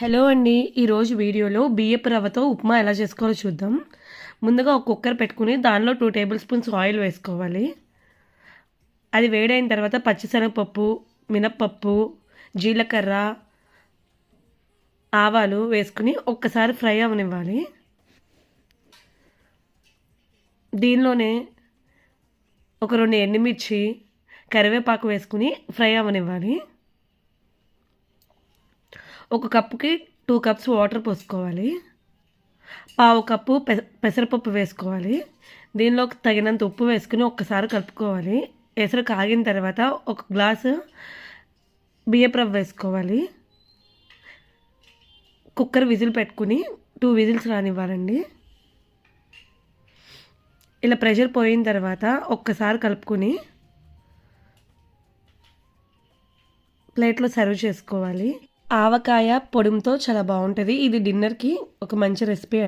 Hello అండి. ఈరోజు వీడియోలో బియ్యపు రవ్వతో ఉప్మా ఎలా చేసుకోవాలో చూద్దాం. ముందుగా ఒక కుక్కర్ పెట్టుకుని దానిలో టూ టేబుల్ స్పూన్స్ ఆయిల్ వేసుకోవాలి. అది వేడైన తర్వాత పచ్చిశనగపప్పు మినప్పప్పు జీలకర్ర ఆవాలు వేసుకుని ఒక్కసారి ఫ్రై అవనివ్వాలి. దీనిలోనే ఒక రెండు ఎండుమిర్చి కరివేపాకు వేసుకుని ఫ్రై అవనివ్వాలి. ఒక కప్పుకి టూ కప్స్ వాటర్ పోసుకోవాలి. పావు కప్పు పెసరపప్పు వేసుకోవాలి. దీనిలోకి తగినంత ఉప్పు వేసుకుని ఒక్కసారి కలుపుకోవాలి. ఎసరు కాగిన తర్వాత ఒక గ్లాసు బియ్యప్రవ్ వేసుకోవాలి. కుక్కర్ విజిల్ పెట్టుకుని టూ విజిల్స్ రానివ్వాలండి. ఇలా ప్రెషర్ పోయిన తర్వాత ఒక్కసారి కలుపుకొని ప్లేట్లో సర్వ్ చేసుకోవాలి. ఆవకాయ పొడితో చాలా బాగుంటుంది. ఇది డిన్నర్కి ఒక మంచి రెసిపీ